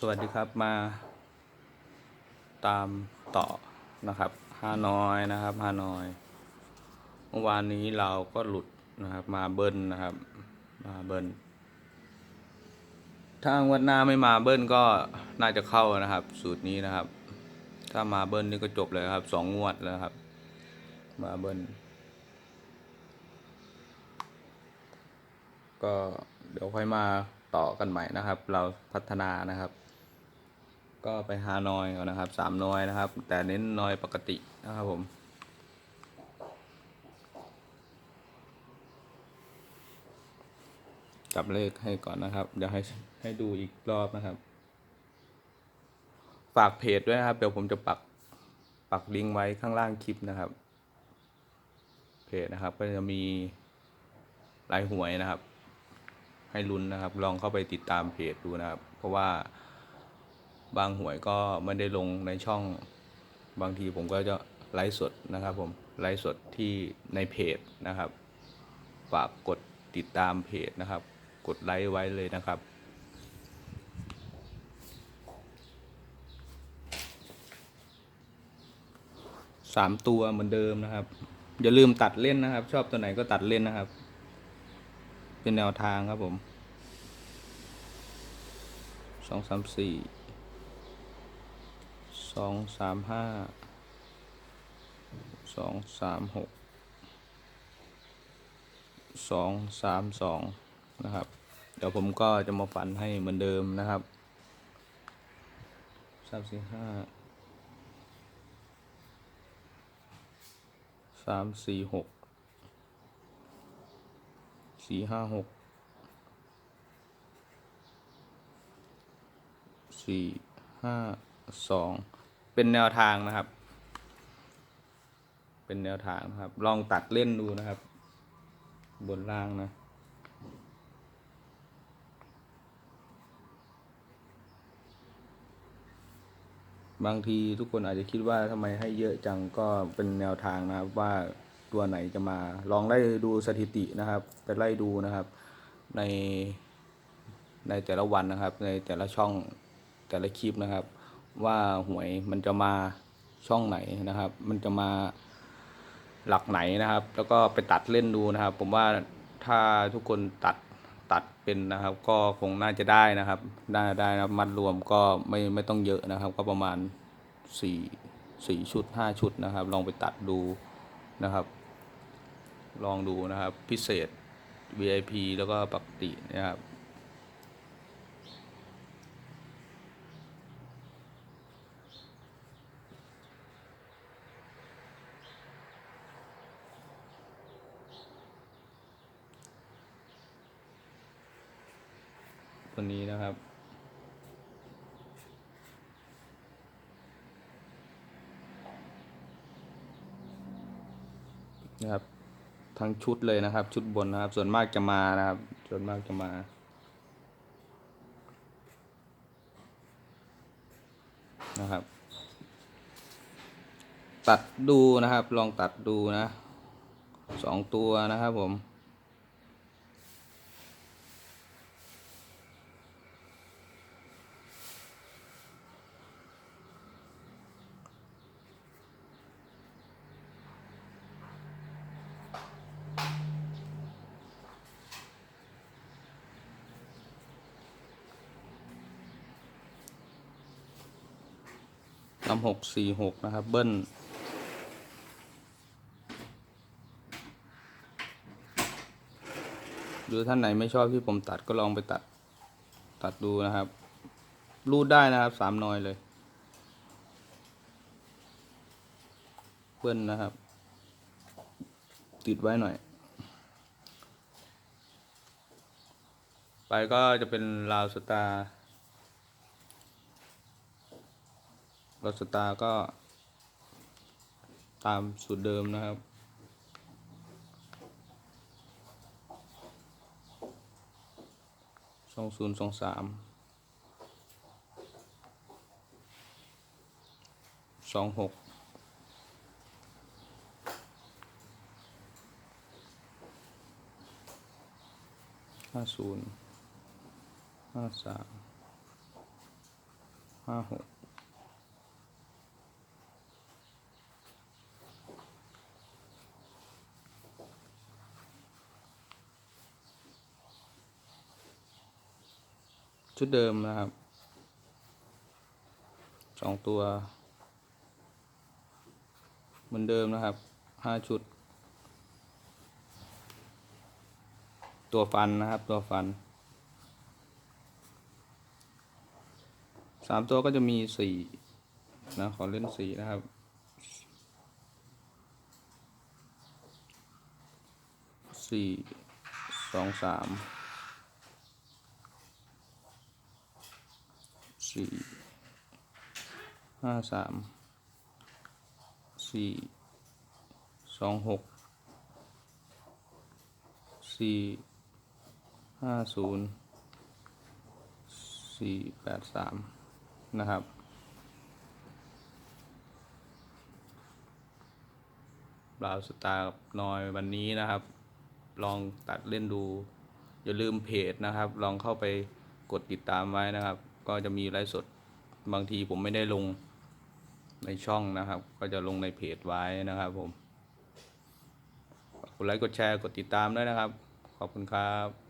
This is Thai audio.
สวัสดีครับมาตามต่อนะครับฮานอยนะครับฮานอยเมื่อวานนี้เราก็หลุดนะครับ มาเบิ้ลนะครับ มาเบิ้ลถ้าวันหน้าไม่มาเบิ้ลก็น่าจะเข้านะครับ สูตรนี้นะครับ ถ้ามาเบิ้ลนี่ก็จบเลยครับสองงวดแล้วครับ มาเบิ้ลก็เดี๋ยวค่อยมาต่อกันใหม่นะครับ เราพัฒนานะครับ ก็ไปหานอยก่อนนะครับสามนอยนะครับ แต่เน้นนอยปกตินะครับผมจับเลขให้ก่อนนะครับ เดี๋ยวให้ให้ดูอีกรอบนะครับ ฝากเพจด้วยนะครับ เดี๋ยวผมจะปักปักลิงก์ไว้ข้างล่างคลิปนะครับ เพจนะครับ ก็จะมีลายหวยนะครับ ให้ลุ้นนะครับ ลองเข้าไปติดตามเพจดูนะครับ เพราะว่า บางหวยก็ไม่ได้ลงในช่องบางทีผมก็จะไลฟ์สดนะครับผมไลฟ์สดที่ในเพจนะครับฝากกดติดตามเพจนะครับ กดไลค์ไว้เลยนะครับ สามตัวเหมือนเดิมนะครับ อย่าลืมตัดเล่นนะครับ ชอบตัวไหนก็ตัดเล่นนะครับ เป็นแนวทางครับผมสองสามสี่ องสามห้าสองสามหกสองสามสองนะครับ เดี๋ยวผมก็จะมาฝันให้เหมือนเดิมนะครับสามสี่ห้าสามสี่หกสี่ห้าหกสี่ห้าสอง เป็นแนวทางนะครับ เป็นแนวทางนะครับ ลองตัดเล่นดูนะครับ บนล่างนะบางทีทุกคนอาจจะคิดว่าทำไมให้เยอะจังก็เป็นแนวทางนะครับ ว่าตัวไหนจะมาลองไล่ดูสถิตินะครับ ไปไล่ดูนะครับ ในในแต่ละวันนะครับ ในแต่ละช่องแต่ละคลิปนะครับ ว่าหวยมันจะมาช่องไหนนะครับ มันจะมาหลักไหนนะครับ แล้วก็ไปตัดเล่นดูนะครับ ผมว่าถ้าทุกคนตัดตัดเป็นนะครับ ก็คงน่าจะได้นะครับได้ได้นะมัดรวมก็ไม่ไม่ต้องเยอะนะครับ ก็ประมาณสี่สี่ชุดห้าชุดนะครับ ลองไปตัดดูนะครับ ลองดูนะครับ พิเศษ VIP แล้วก็ปกตินะครับ ตัวนี้นะครับ นะครับ ทั้งชุดเลยนะครับ ชุดบนนะครับ ส่วนมากจะมานะครับ ส่วนมากจะมานะครับ ตัดดูนะครับ ลองตัดดูนะสองตัวนะครับผม นำหกสี่หกนะครับ เบิ้ลหรือท่านไหนไม่ชอบที่ผมตัดก็ลองไปตัด ตัดดูนะครับ รูดได้นะครับสามนอยเลย เบิ้ลนะครับ ติดไว้หน่อย ไปก็จะเป็นราวสตาร์รถสตาร์ก็ตามสูตรเดิมนะครับ สองศูนย์สองสาม สองหกห้าศูนย์ ห้าสามห้าหกชุดเดิมนะครับสองตัว เหมือนเดิมนะครับห้าชุด ตัวฟันนะครับ ตัวฟัน สามตัวก็จะมีสี่นะ ขอเล่นสี่นะครับ สี่สองสามสี่ห้าสามสี่สองหกสี่ห้าศูนย์สี่แปดสาม นะครับ บราวสตาร์นอยวันนี้นะครับ ลองตัดเล่นดู อย่าลืมเพจนะครับ ลองเข้าไปกดติดตามไว้นะครับ ก็จะมีไลฟ์สดบางทีผมไม่ได้ลงในช่องนะครับ ก็จะลงในเพจไว้นะครับผมกดไลค์กดแชร์กดติดตามด้วยนะครับ ขอบคุณครับ